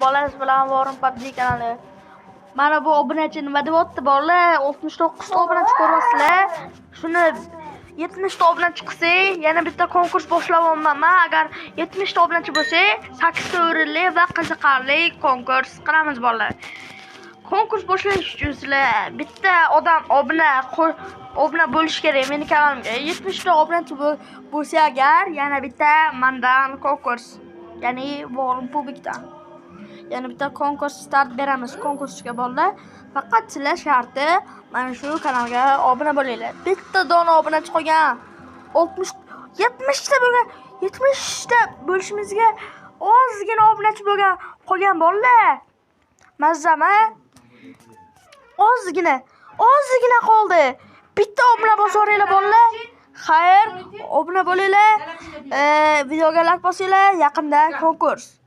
Bolangiz bilan Warren PUBG kanali. Mana bu obunachi nima deyapti bolalar? 69 ta obunachi ko'ryapsizlar. Shuni 70 ta obunachi qilsak, yana bitta konkurs boshlanyapman. Agar 70 ta obunachi bo'lsa, 8 ta o'rinli va qiziqarli konkurs qilamiz bolalar. Konkurs boshlash uchun sizlar bitta odam obuna obuna bo'lish kerak meni kanalimga. 70 ta obunachi bo'l- bo'lsa agar yana bitta mandan konkurs, ya'ni Warren Publikdan. Yana bitta konkurs start beramiz konkursga bolalar faqat sizlar sharti mana shu kanalga obuna bo'linglar. Bitta dona obunachi qolgan 60 70 ta bo'lgan 70 ta bo'lishimizga ozgina obunachi bo'lgan qolgan bolalar mazzama ozgina ozgina qoldi. Bitta obuna bosaveringlar bolalar xayr obuna bo'linglar. Videoga like bosinglar yaqinda konkurs